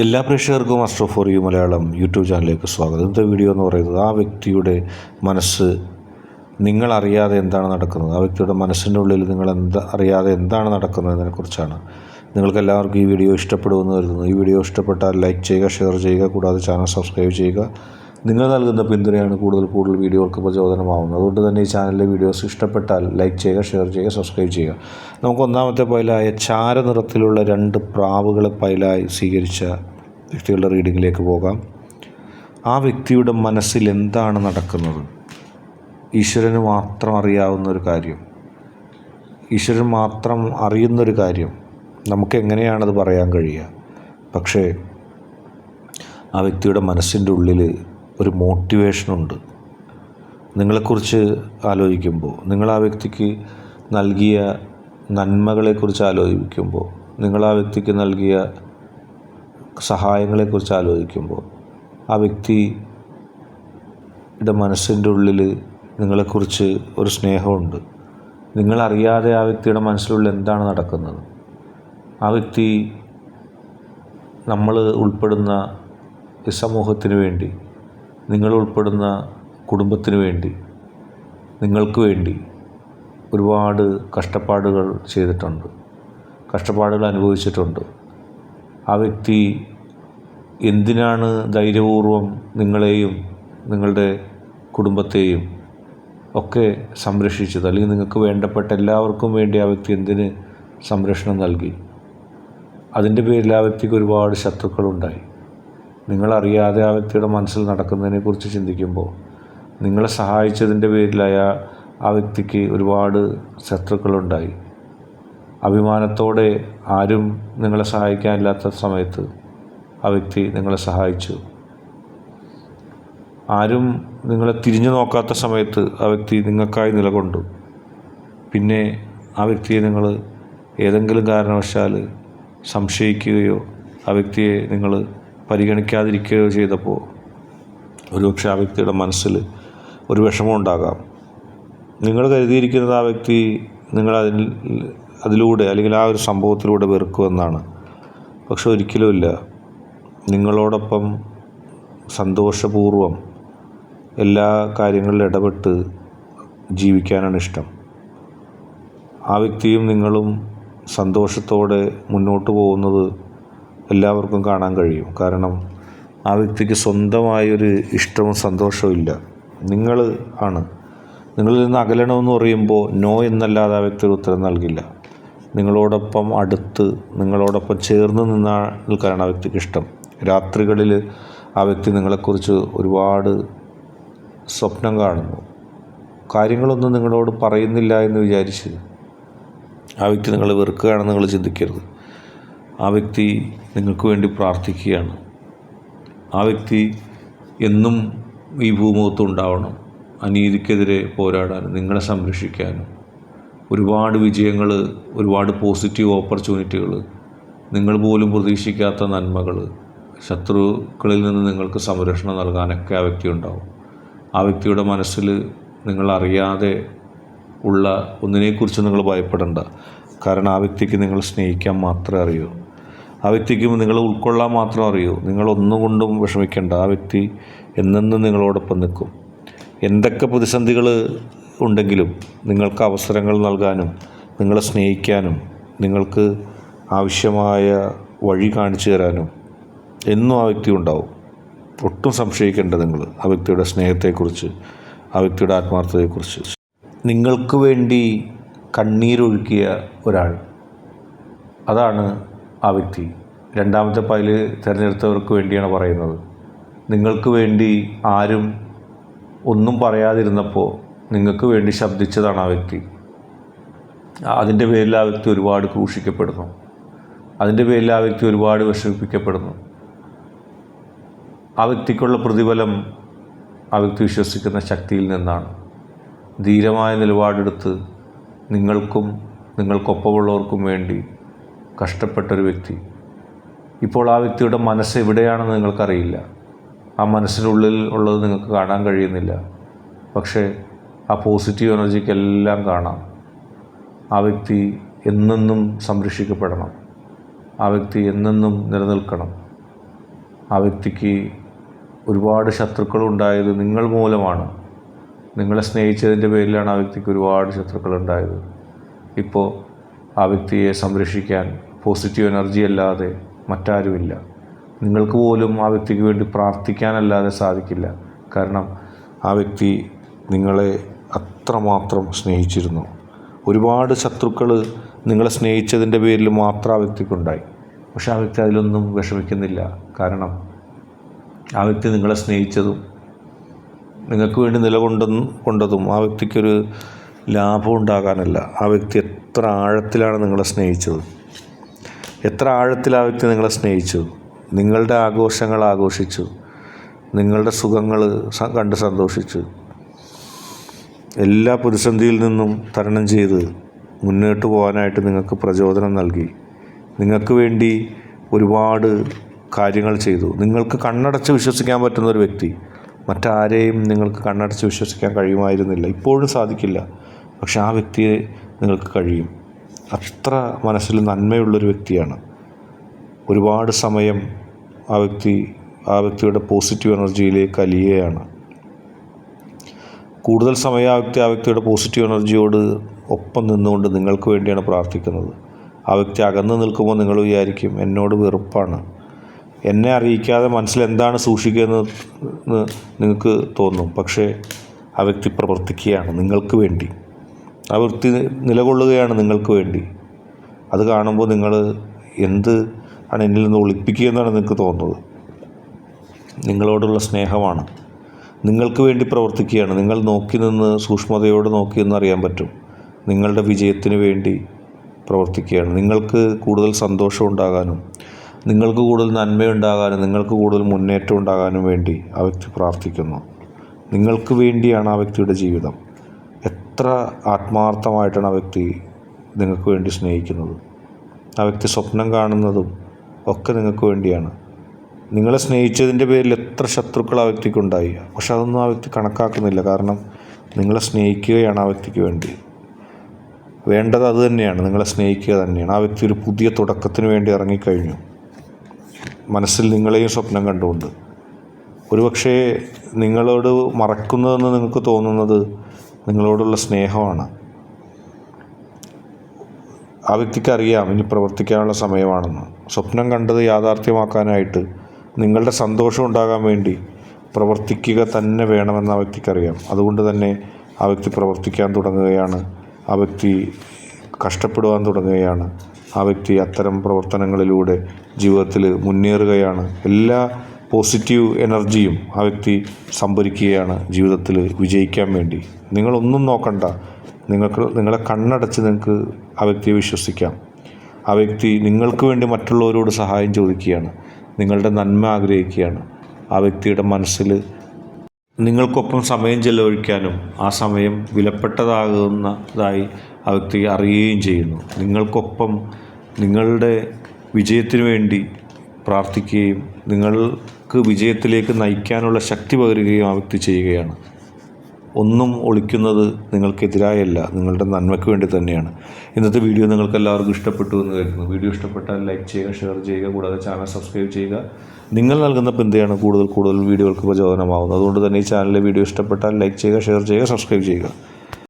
എല്ലാ പ്രേക്ഷകർക്കും Astro for you Malayalam YouTube ചാനലിലേക്ക് സ്വാഗതം. ഇന്നത്തെ വീഡിയോ എന്ന് പറയുന്നത് ആ വ്യക്തിയുടെ മനസ്സ് നിങ്ങളറിയാതെ എന്താണ് നടക്കുന്നത്? ആ വ്യക്തിയുടെ മനസ്സിന്റെ ഉള്ളിൽ നിങ്ങൾ എന്താ അറിയാതെ എന്താണ് നടക്കുന്നതിനെ കുറിച്ചാണ് നിങ്ങൾക്ക് എല്ലാവർക്കും ഈ വീഡിയോ ഇഷ്ടപ്പെടുമെന്ന് കരുതുന്നു. ഈ വീഡിയോ ഇഷ്ടപ്പെട്ടാൽ ലൈക്ക് ചെയ്യുക ഷെയർ ചെയ്യുക കൂടാതെ ചാനൽ സബ്സ്ക്രൈബ് ചെയ്യുക. നിങ്ങൾ നൽകുന്ന പിന്തുണയാണ് കൂടുതൽ കൂടുതൽ വീഡിയോകൾക്ക് പ്രചോദനമാവുന്നത്. അതുകൊണ്ട് തന്നെ ഈ ചാനലിലെ വീഡിയോസ് ഇഷ്ടപ്പെട്ടാൽ ലൈക്ക് ചെയ്യുക ഷെയർ ചെയ്യുക സബ്സ്ക്രൈബ് ചെയ്യുക. നമുക്ക് ഒന്നാമത്തെ പൈലായ ചാരനിറത്തിലുള്ള രണ്ട് പ്രാവുകളെ പൈലായി സ്വീകരിച്ച വ്യക്തികളുടെ റീഡിങ്ങിലേക്ക് പോകാം. ആ വ്യക്തിയുടെ മനസ്സിൽ എന്താണ് നടക്കുന്നത്? ഈശ്വരന് മാത്രം അറിയാവുന്ന ഒരു കാര്യം. ഈശ്വരൻ മാത്രം അറിയുന്നൊരു കാര്യം. നമുക്ക് എങ്ങനെയാണത് പറയാൻ കഴിയുക? പക്ഷേ ആ വ്യക്തിയുടെ മനസ്സിന്റെ ഉള്ളിൽ ഒരു മോട്ടിവേഷനുണ്ട് നിങ്ങളെക്കുറിച്ച് ആലോചിക്കുമ്പോൾ നിങ്ങൾ ആ വ്യക്തിക്ക് നൽകിയ നന്മകളെക്കുറിച്ച് ആലോചിക്കുമ്പോൾ നിങ്ങൾ ആ വ്യക്തിക്ക് നൽകിയ സഹായങ്ങളെക്കുറിച്ച് ആലോചിക്കുമ്പോൾ ആ വ്യക്തിയുടെ മനസ്സിന്റെ ഉള്ളിൽ നിങ്ങളെക്കുറിച്ച് ഒരു സ്നേഹമുണ്ട്. നിങ്ങളറിയാതെ ആ വ്യക്തിയുടെ മനസ്സിലുള്ളിൽ എന്താണ് നടക്കുന്നത്? ആ വ്യക്തി നമ്മൾ ഉൾപ്പെടുന്ന ഈ സമൂഹത്തിന് വേണ്ടി നിങ്ങൾ ഉൾപ്പെടുന്ന കുടുംബത്തിന് വേണ്ടി നിങ്ങൾക്ക് വേണ്ടി ഒരുപാട് കഷ്ടപ്പാടുകൾ ചെയ്തിട്ടുണ്ട് കഷ്ടപ്പാടുകൾ അനുഭവിച്ചിട്ടുണ്ട്. ആ വ്യക്തി എന്തിനാണ് ധൈര്യപൂർവം നിങ്ങളെയും നിങ്ങളുടെ കുടുംബത്തെയും ഒക്കെ സംരക്ഷിച്ചത്? അല്ലെങ്കിൽ നിങ്ങൾക്ക് വേണ്ടപ്പെട്ട എല്ലാവർക്കും വേണ്ടി ആ വ്യക്തി എന്തിന് സംരക്ഷണം നൽകി? അതിന്റെ പേരിൽ ആ വ്യക്തിക്ക് ഒരുപാട് ശത്രുക്കളുണ്ടായി. നിങ്ങളറിയാതെ ആ വ്യക്തിയുടെ മനസ്സിൽ നടക്കുന്നതിനെക്കുറിച്ച് ചിന്തിക്കുമ്പോൾ നിങ്ങളെ സഹായിച്ചതിന്റെ പേരിലായ ആ വ്യക്തിക്ക് ഒരുപാട് ശത്രുക്കളുണ്ടായി. അഭിമാനത്തോടെ ആരും നിങ്ങളെ സഹായിക്കാനില്ലാത്ത സമയത്ത് ആ വ്യക്തി നിങ്ങളെ സഹായിച്ചു. ആരും നിങ്ങളെ തിരിഞ്ഞു നോക്കാത്ത സമയത്ത് ആ വ്യക്തി നിങ്ങൾക്കായി നിലകൊണ്ടു. പിന്നെ ആ വ്യക്തിയെ നിങ്ങൾ ഏതെങ്കിലും കാരണവശാൽ സംശയിക്കുകയോ ആ വ്യക്തിയെ നിങ്ങൾ പരിഗണിക്കാതിരിക്കുകയോ ചെയ്തപ്പോൾ ഒരുപക്ഷെ ആ വ്യക്തിയുടെ മനസ്സിൽ ഒരു വിഷമം ഉണ്ടാകാം. നിങ്ങൾ കരുതിയിരിക്കുന്നത് ആ വ്യക്തി നിങ്ങൾ അതിൽ അതിലൂടെ അല്ലെങ്കിൽ ആ ഒരു സംഭവത്തിലൂടെ വെറുക്കുമെന്നാണ്. പക്ഷെ ഒരിക്കലുമില്ല നിങ്ങളോടൊപ്പം സന്തോഷപൂർവം എല്ലാ കാര്യങ്ങളിലും ഇടപെട്ട് ജീവിക്കാനാണ് ഇഷ്ടം. ആ വ്യക്തിയും നിങ്ങളും സന്തോഷത്തോടെ മുന്നോട്ട് പോകുന്നത് എല്ലാവർക്കും കാണാൻ കഴിയും. കാരണം ആ വ്യക്തിക്ക് സ്വന്തമായൊരു ഇഷ്ടവും സന്തോഷവും ഇല്ല. നിങ്ങൾ ആണ്. നിങ്ങളിൽ നിന്ന് അകലണമെന്ന് പറയുമ്പോൾ നോ എന്നല്ലാതെ ആ വ്യക്തി ഉത്തരം നൽകില്ല. നിങ്ങളോടൊപ്പം അടുത്ത് നിങ്ങളോടൊപ്പം ചേർന്ന് നിന്നാ നിൽക്കാനാണ് ആ വ്യക്തിക്ക് ഇഷ്ടം. രാത്രികളിൽ ആ വ്യക്തി നിങ്ങളെക്കുറിച്ച് ഒരുപാട് സ്വപ്നം കാണുന്നു. കാര്യങ്ങളൊന്നും നിങ്ങളോട് പറയുന്നില്ല എന്ന് വിചാരിച്ച് ആ വ്യക്തി നിങ്ങളെ വെറുക്കുകയാണെന്ന് നിങ്ങൾ ചിന്തിക്കരുത്. ആ വ്യക്തി നിങ്ങൾക്ക് വേണ്ടി പ്രാർത്ഥിക്കുകയാണ്. ആ വ്യക്തി എന്നും ഈ ഭൂമുഖത്ത് ഉണ്ടാവണം. അനീതിക്കെതിരെ പോരാടാനും നിങ്ങളെ സംരക്ഷിക്കാനും. ഒരുപാട് വിജയങ്ങൾ ഒരുപാട് പോസിറ്റീവ് ഓപ്പർച്യൂണിറ്റികൾ നിങ്ങൾ പോലും പ്രതീക്ഷിക്കാത്ത നന്മകൾ ശത്രുക്കളിൽ നിന്ന് നിങ്ങൾക്ക് സംരക്ഷണം നൽകാനൊക്കെ ആ വ്യക്തി ഉണ്ടാവും. ആ വ്യക്തിയുടെ മനസ്സിൽ നിങ്ങളറിയാതെ ഉള്ള ഒന്നിനെക്കുറിച്ച് നിങ്ങൾ ഭയപ്പെടേണ്ട. കാരണം ആ വ്യക്തിക്ക് നിങ്ങൾ സ്നേഹിക്കാൻ മാത്രമേ അറിയൂ. ആ വ്യക്തിക്കും നിങ്ങൾ ഉൾക്കൊള്ളാൻ മാത്രം അറിയൂ. നിങ്ങൾ ഒന്നുകൊണ്ടും വിഷമിക്കേണ്ട. ആ വ്യക്തി എന്നെന്നും നിങ്ങളോടൊപ്പം നിൽക്കും. എന്തൊക്കെ പ്രതിസന്ധികൾ ഉണ്ടെങ്കിലും നിങ്ങൾക്ക് അവസരങ്ങൾ നൽകാനും നിങ്ങളെ സ്നേഹിക്കാനും നിങ്ങൾക്ക് ആവശ്യമായ വഴി കാണിച്ചു തരാനും എന്നും ആ വ്യക്തി ഉണ്ടാവും. ഒട്ടും സംശയിക്കേണ്ട നിങ്ങൾ ആ വ്യക്തിയുടെ സ്നേഹത്തെക്കുറിച്ച് ആ വ്യക്തിയുടെ ആത്മാർത്ഥതയെക്കുറിച്ച്. നിങ്ങൾക്ക് വേണ്ടി കണ്ണീരൊഴുക്കിയ ഒരാൾ. അതാണ് ആ വ്യക്തി. രണ്ടാമത്തെ പൈൽ തിരഞ്ഞെടുത്തവർക്ക് വേണ്ടിയാണ് പറയുന്നത്. നിങ്ങൾക്ക് വേണ്ടി ആരും ഒന്നും പറയാതിരുന്നപ്പോൾ നിങ്ങൾക്ക് വേണ്ടി ശബ്ദിച്ചതാണ് ആ വ്യക്തി. അതിന്റെ പേരിൽ ആ വ്യക്തി ഒരുപാട് ക്രൂഷിക്കപ്പെടുന്നു അതിന്റെ പേരിൽ ആ വ്യക്തി ഒരുപാട് വിഷമിപ്പിക്കപ്പെടുന്നു. ആ വ്യക്തിക്കുള്ള പ്രതിഫലം ആ വ്യക്തി വിശ്വസിക്കുന്ന ശക്തിയിൽ നിന്നാണ്. ധീരമായ നിലപാടെടുത്ത് നിങ്ങൾക്കും നിങ്ങൾക്കൊപ്പമുള്ളവർക്കും വേണ്ടി കഷ്ടപ്പെട്ടൊരു വ്യക്തി. ഇപ്പോൾ ആ വ്യക്തിയുടെ മനസ്സ് എവിടെയാണെന്ന് നിങ്ങൾക്കറിയില്ല. ആ മനസ്സിനുള്ളിൽ ഉള്ളത് നിങ്ങൾക്ക് കാണാൻ കഴിയുന്നില്ല. പക്ഷേ ആ പോസിറ്റീവ് എനർജിക്കെല്ലാം കാണാം. ആ വ്യക്തി എന്നെന്നും സംരക്ഷിക്കപ്പെടണം. ആ വ്യക്തി എന്നെന്നും നിലനിൽക്കണം. ആ വ്യക്തിക്ക് ഒരുപാട് ശത്രുക്കളുണ്ടായത് നിങ്ങൾ മൂലമാണ്. നിങ്ങളെ സ്നേഹിച്ചതിന്റെ പേരിലാണ് ആ വ്യക്തിക്ക് ഒരുപാട് ശത്രുക്കളുണ്ടായത്. ഇപ്പോൾ ആ വ്യക്തിയെ സംരക്ഷിക്കാൻ പോസിറ്റീവ് എനർജി അല്ലാതെ മറ്റാരുമില്ല. നിങ്ങൾക്ക് പോലും ആ വ്യക്തിക്ക് വേണ്ടി പ്രാർത്ഥിക്കാനല്ലാതെ സാധിക്കില്ല. കാരണം ആ വ്യക്തി നിങ്ങളെ അത്രമാത്രം സ്നേഹിച്ചിരുന്നു. ഒരുപാട് ശത്രുക്കൾ നിങ്ങളെ സ്നേഹിച്ചതിന്റെ പേരിൽ മാത്രം ആ വ്യക്തിക്കുണ്ടായി. പക്ഷെ ആ വ്യക്തി അതിലൊന്നും വിഷമിക്കുന്നില്ല. കാരണം ആ വ്യക്തി നിങ്ങളെ സ്നേഹിച്ചതും നിങ്ങൾക്ക് വേണ്ടി നിലകൊണ്ട കൊണ്ടതും ആ വ്യക്തിക്കൊരു ലാഭം ഉണ്ടാകാനല്ല. ആ വ്യക്തി എത്ര ആഴത്തിലാണ് നിങ്ങളെ സ്നേഹിച്ചത്. എത്ര ആഴത്തിൽ ആ വ്യക്തി നിങ്ങളെ സ്നേഹിച്ചു? നിങ്ങളുടെ ആഘോഷങ്ങൾ ആഘോഷിച്ചു. നിങ്ങളുടെ സുഖങ്ങൾ കണ്ട് സന്തോഷിച്ചു. എല്ലാ പ്രതിസന്ധിയിൽ നിന്നും തരണം ചെയ്ത് മുന്നോട്ട് പോകാനായിട്ട് നിങ്ങൾക്ക് പ്രചോദനം നൽകി. നിങ്ങൾക്ക് വേണ്ടി ഒരുപാട് കാര്യങ്ങൾ ചെയ്തു. നിങ്ങൾക്ക് കണ്ണടച്ച് വിശ്വസിക്കാൻ പറ്റുന്ന ഒരു വ്യക്തി മറ്റാരെയും നിങ്ങൾക്ക് കണ്ണടച്ച് വിശ്വസിക്കാൻ കഴിയുമായിരുന്നില്ല. ഇപ്പോഴും സാധിക്കില്ല. പക്ഷെ ആ വ്യക്തിയെ നിങ്ങൾക്ക് കഴിയും. അത്ര മനസ്സിൽ നന്മയുള്ളൊരു വ്യക്തിയാണ്. ഒരുപാട് സമയം ആ വ്യക്തി ആ വ്യക്തിയുടെ പോസിറ്റീവ് എനർജിയിലേക്ക് അലിയുകയാണ്. കൂടുതൽ സമയം ആ വ്യക്തി ആ വ്യക്തിയുടെ പോസിറ്റീവ് എനർജിയോട് ഒപ്പം നിന്നുകൊണ്ട് നിങ്ങൾക്ക് വേണ്ടിയാണ് പ്രാർത്ഥിക്കുന്നത്. ആ വ്യക്തി അകന്ന് നിൽക്കുമ്പോൾ നിങ്ങൾ വിചാരിക്കും എന്നോട് വെറുപ്പാണ്. എന്നെ അറിയിക്കാതെ മനസ്സിൽ എന്താണ് സൂക്ഷിക്കുന്നത് നിങ്ങൾക്ക് തോന്നും. പക്ഷേ ആ വ്യക്തി പ്രവർത്തിക്കുകയാണ് നിങ്ങൾക്ക് വേണ്ടി. ആ വൃത്തി നിലകൊള്ളുകയാണ് നിങ്ങൾക്ക് വേണ്ടി. അത് കാണുമ്പോൾ നിങ്ങൾ എന്ത് ആണ് എന്നിൽ നിന്ന് ഒളിപ്പിക്കുക എന്നാണ് നിങ്ങൾക്ക് തോന്നുന്നത്. നിങ്ങളോടുള്ള സ്നേഹമാണ്. നിങ്ങൾക്ക് വേണ്ടി പ്രവർത്തിക്കുകയാണ്. നിങ്ങൾ നോക്കി നിന്ന് സൂക്ഷ്മതയോട് നോക്കി നിന്ന് അറിയാൻ പറ്റും. നിങ്ങളുടെ വിജയത്തിന് വേണ്ടി പ്രവർത്തിക്കുകയാണ്. നിങ്ങൾക്ക് കൂടുതൽ സന്തോഷം ഉണ്ടാകാനും നിങ്ങൾക്ക് കൂടുതൽ നന്മയുണ്ടാകാനും നിങ്ങൾക്ക് കൂടുതൽ മുന്നേറ്റം ഉണ്ടാകാനും വേണ്ടി ആ വ്യക്തി പ്രാർത്ഥിക്കുന്നു. നിങ്ങൾക്ക് വേണ്ടിയാണ് ആ വ്യക്തിയുടെ ജീവിതം. എത്ര ആത്മാർത്ഥമായിട്ടാണ് ആ വ്യക്തി നിങ്ങൾക്ക് വേണ്ടി സ്നേഹിക്കുന്നത്? ആ വ്യക്തി സ്വപ്നം കാണുന്നതും ഒക്കെ നിങ്ങൾക്ക് വേണ്ടിയാണ്. നിങ്ങളെ സ്നേഹിച്ചതിന്റെ പേരിൽ എത്ര ശത്രുക്കൾ ആ വ്യക്തിക്കുണ്ടായി? പക്ഷെ അതൊന്നും ആ വ്യക്തി കണക്കാക്കുന്നില്ല. കാരണം നിങ്ങളെ സ്നേഹിക്കുകയാണ് ആ വ്യക്തിക്ക് വേണ്ടി. വേണ്ടത് അത് തന്നെയാണ്. നിങ്ങളെ സ്നേഹിക്കുക തന്നെയാണ്. ആ വ്യക്തി ഒരു പുതിയ തുടക്കത്തിന് വേണ്ടി ഇറങ്ങിക്കഴിഞ്ഞു. മനസ്സിൽ നിങ്ങളെയും സ്വപ്നം കണ്ടുകൊണ്ട്. ഒരുപക്ഷേ നിങ്ങളോട് മറക്കുന്നതെന്ന് നിങ്ങൾക്ക് തോന്നുന്നത് നിങ്ങളോടുള്ള സ്നേഹമാണ്. ആ വ്യക്തിക്ക് അറിയാം ഇനി പ്രവർത്തിക്കാനുള്ള സമയമാണെന്ന്. സ്വപ്നം കണ്ടത് യാഥാർത്ഥ്യമാക്കാനായിട്ട് നിങ്ങളുടെ സന്തോഷം ഉണ്ടാകാൻ വേണ്ടി പ്രവർത്തിക്കുക തന്നെ വേണമെന്ന് ആ വ്യക്തിക്കറിയാം. അതുകൊണ്ട് തന്നെ ആ വ്യക്തി പ്രവർത്തിക്കാൻ തുടങ്ങുകയാണ്. ആ വ്യക്തി കഷ്ടപ്പെടുവാൻ തുടങ്ങുകയാണ്. ആ വ്യക്തി അത്തരം പ്രവർത്തനങ്ങളിലൂടെ ജീവിതത്തിൽ മുന്നേറുകയാണ്. എല്ലാ പോസിറ്റീവ് എനർജിയും ആ വ്യക്തി സംഭരിക്കുകയാണ് ജീവിതത്തിൽ വിജയിക്കാൻ വേണ്ടി. നിങ്ങളൊന്നും നോക്കണ്ട. നിങ്ങൾക്ക് നിങ്ങളെ കണ്ണടച്ച് നിങ്ങൾക്ക് ആ വ്യക്തിയെ വിശ്വസിക്കാം. ആ വ്യക്തി നിങ്ങൾക്ക് വേണ്ടി മറ്റുള്ളവരോട് സഹായം ചോദിക്കുകയാണ്. നിങ്ങളുടെ നന്മ ആഗ്രഹിക്കുകയാണ്. ആ വ്യക്തിയുടെ മനസ്സിൽ നിങ്ങൾക്കൊപ്പം സമയം ചെലവഴിക്കാനും ആ സമയം വിലപ്പെട്ടതാകുന്നതായി ആ വ്യക്തി അറിയുകയും ചെയ്യുന്നു. നിങ്ങൾക്കൊപ്പം നിങ്ങളുടെ വിജയത്തിന് വേണ്ടി പ്രാർത്ഥിക്കുകയും നിങ്ങൾക്ക് വിജയത്തിലേക്ക് നയിക്കാനുള്ള ശക്തി പകരുകയും ആ വ്യക്തി ചെയ്യുകയാണ്. ഒന്നും ഒളിക്കുന്നത് നിങ്ങൾക്കെതിരായല്ല നിങ്ങളുടെ നന്മയ്ക്ക് വേണ്ടി തന്നെയാണ്. ഇന്നത്തെ വീഡിയോ നിങ്ങൾക്ക് എല്ലാവർക്കും ഇഷ്ടപ്പെട്ടു എന്ന് കരുതുന്നു. വീഡിയോ ഇഷ്ടപ്പെട്ടാൽ ലൈക്ക് ചെയ്യുക ഷെയർ ചെയ്യുക കൂടാതെ ചാനൽ സബ്സ്ക്രൈബ് ചെയ്യുക. നിങ്ങൾ നൽകുന്ന പിന്തുണയാണ് കൂടുതൽ കൂടുതൽ വീഡിയോകൾക്ക് പ്രചോദനമാവുന്നത്. അതുകൊണ്ട് തന്നെ ഈ ചാനലിലെ വീഡിയോ ഇഷ്ടപ്പെട്ടാൽ ലൈക്ക് ചെയ്യുക ഷെയർ ചെയ്യുക സബ്സ്ക്രൈബ് ചെയ്യുക.